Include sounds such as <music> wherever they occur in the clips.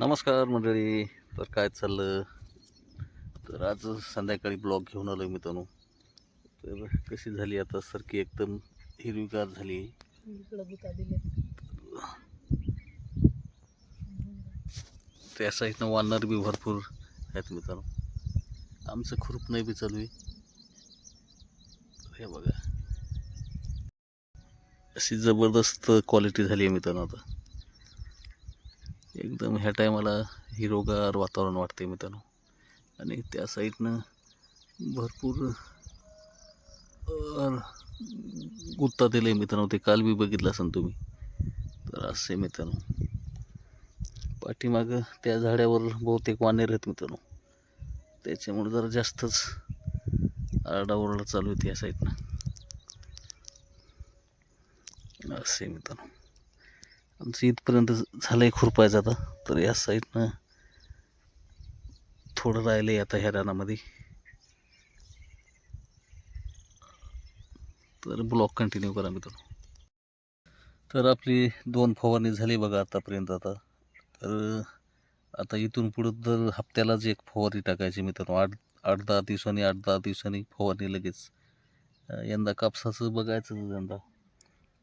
नमस्कार मंडळी तर काय चाललं? तर आज संध्याकाळी ब्लॉग घेऊन आलो मित्रांनो. तर कशी झाली आता सारखी एकदम हिरवीगार झाली? त्या साईडनं वानर बी भरपूर आहेत मित्रांनो. आमचं खुरप नाही बी चालू आहे. हे बघा. अशी जबरदस्त क्वालिटी झाली आहे मित्रांनो आता. एकदम ह्या टायमाला हिरोगार वातावरण वाटते मित्रांनो. आणि त्या साईडनं भरपूर गुत्ता दिले मित्रांनो. ते काल बी बघितलं असेल तुम्ही. तर असे मित्रांनो. पाठीमागं त्या झाडावर बहुतेक वानेर आहेत मित्रांनो. त्याच्यामुळे जरा जास्तच आरडाओरडा चालू होती या साईडनं. असे मित्रांनो. आमचं इथपर्यंत झालं आहे खुरपायचं आता. तर या साईडनं थोडं राहिलं आहे आता ह्या रानामध्ये. तर ब्लॉक कंटिन्यू करा मित्रांनो. तर आपली दोन फवारणी झाली बघा आतापर्यंत आता. तर आता इथून पुढं दर हप्त्यालाच एक फवारणी टाकायची मित्रांनो. आठ आठ दहा दिवसांनी आठ दहा दिवसांनी फवारणी लगेच. यंदा कापसाचं बघायचं यंदा.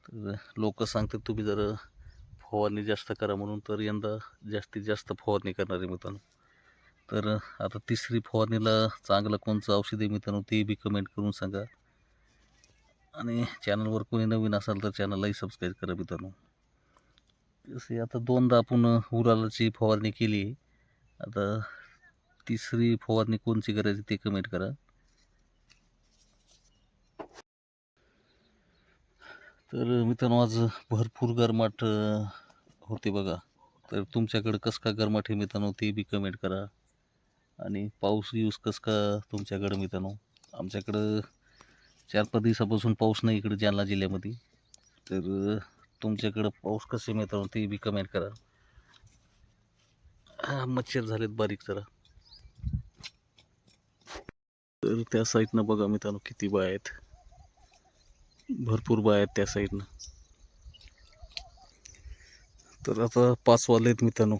तर लोक सांगतात तुम्ही जर फवारणी जास्त करा म्हणून तर यंदा जास्तीत जास्त फवारणी करणार आहे मित्रांनो. तर आता तिसरी फवारणीला चांगलं कोणचं औषध आहे मित्रांनो ते बी कमेंट करून सांगा. आणि चॅनलवर कोणी नवीन असाल तर चॅनललाही सबस्क्राईब करा मित्रांनो. जसे आता दोनदा आपण उरालाची फवारणी केली आता तिसरी फवारणी कोणची करायची ते कमेंट करा. तर मित्रांनो आज भरपूर गरमाट होते बघा. तर तुमच्याकडं कसं का गरमाट आहे मित्रांनो ते बी कमेंट करा. आणि पाऊस यूज कसं का तुमच्याकडं मित्रांनो? आमच्याकडं चार पाच दिवसापासून पाऊस नाही इकडे जालना जिल्ह्यामध्ये. तर तुमच्याकडं पाऊस कसे मित्रांनो ते बी कमेंट करा. मच्छर झालेत बारीक जरा. तर त्या साईडनं बघा मित्रांनो किती बाय आहेत. भरपूर बाय आहेत त्या साईडनं तर आता पाच वाले आहेत मित्रांनो.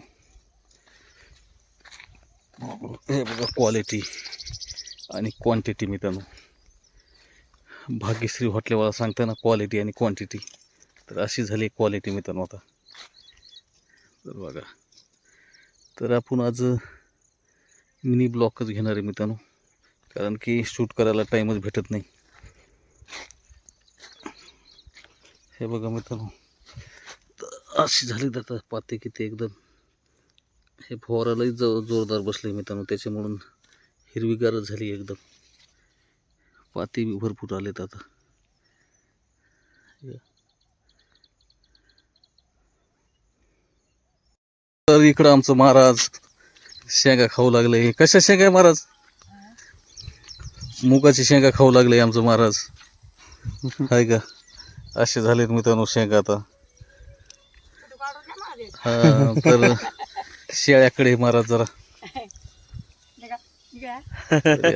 हे बघा क्वालिटी आणि क्वांटिटी मित्रांनो. भाग्यश्री हॉटेलवाला सांगताना क्वालिटी आणि क्वांटिटी तर अशी झाली क्वालिटी मित्रांनो आता. तर बघा. तर आपण आज मिनी ब्लॉकच घेणार आहे मित्रांनो. कारण की शूट करायला टाईमच भेटत नाही. हे बघा मित्रांनो. तर अशी झाली तर आता पाते किती एकदम हे फवारालाही ज जोरदार बसले मित्रांनो. त्याच्यामुळून हिरवीगारच झाली एकदम. पाती बी भरपूर आलेत आता. तर इकडं आमचं महाराज शेंगा खाऊ लागले. कशा शेंगा महाराज? मुगाची शेंगा खाऊ लागले आमचं महाराज. <laughs> हाय का? असे झालेत मित्रांनो शेंगा आता. हा तर शेळ्याकडे महाराज जरा.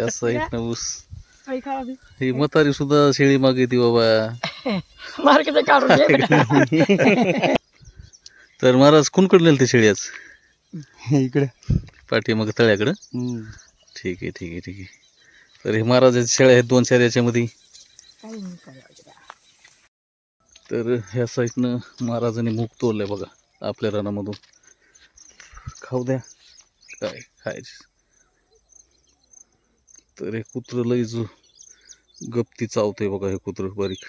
असं एक ना ऊस. ही म्हातारी सुद्धा शेळी मागे ती बाबा. मार्केट काढून घे. तर महाराज कुणकडे नेलं ते शेळी आज? इकडे. पाठी मग तळ्याकडं? ठीक आहे ठीक आहे ठीक आहे. तर हे महाराजाच्या शेळ्या आहेत दोन चार याच्यामध्ये काही नाही करायचं. तर ह्या साईडनं महाराजांनी मूग आहे बघा आपल्या रानामधून. खाऊ द्या. काय खायचे? तर हे कुत्रं लई जो गप्ती चावते बघा हे कुत्रं बारीक.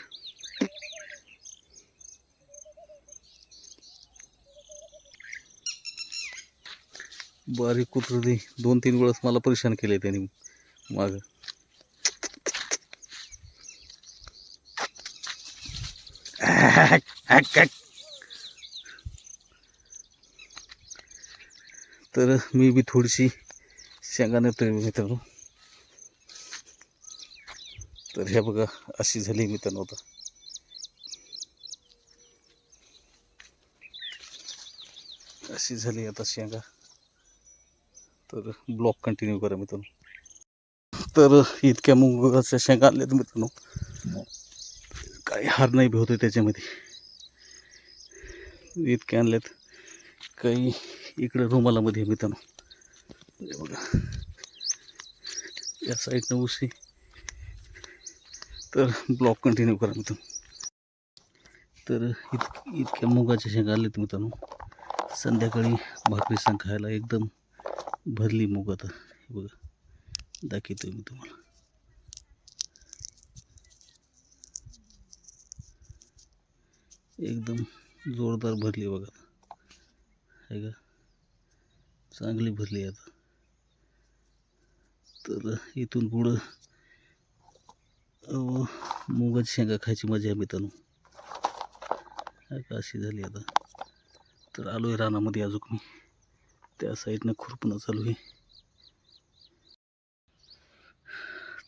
बारीक कुत्रं दोन तीन वेळेस मला परेशान केले त्यांनी माग. <laughs> तर मी बी थोडीशी शेंगा नेतोय मित्रांनो. तर ह्या बघा अशी झाली मित्रांनो आता. अशी झाली आता शेंगा. तर ब्लॉक कंटिन्यू करा मित्रांनो. तर इतक्या मुगाच्या शेंगा आणल्यात मित्रांनो. काही हार नाही बी होते त्याच्यामध्ये. इतके आणलेत. काही इकडं रुमालामध्ये मित्रांनो. बघा. या साईडनं उशी. तर ब्लॉक कंटिन्यू करा मित्रांनो. तर इत इतक्या मुगाच्या शेंगा आलेत मित्रांनो. संध्याकाळी भाकरी सांग खायला एकदम भरली मूग आता. बघा. दाखवतोय मी तुम्हाला. एकदम जोरदार भरली बघा. आहे का? चांगली भरली आता. तर इथून पुढं मुगाची शेंगा खायची मजा आहे मित्रांनो. का? अशी झाली आता. तर आलो आहे रानामध्ये अजून मी. त्या साईडनं खुरपणं चालू आहे.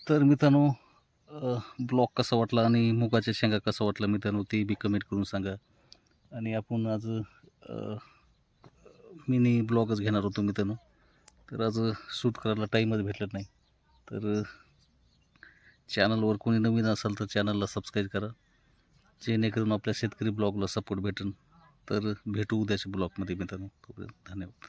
तर मित्रांनो ब्लॉग कसा वाटला आणि मुगाच्या शेंगा कसा वाटला? मित्रांनो ते बी कमेंट करून सांगा. आणि आपण आज मिनी ब्लॉगच घेणार होतो मित्रांनो. तर आज शूट करायला टाईमच भेटला नाही. तर चॅनलवर कोणी नवीन असाल तर चॅनलला सबस्क्राईब करा. जेणेकरून आपल्या शेतकरी ब्लॉगला सपोर्ट भेटेल तर भेटू उद्याच्या ब्लॉगमध्ये मित्रांनो. तोपर्यंत धन्यवाद.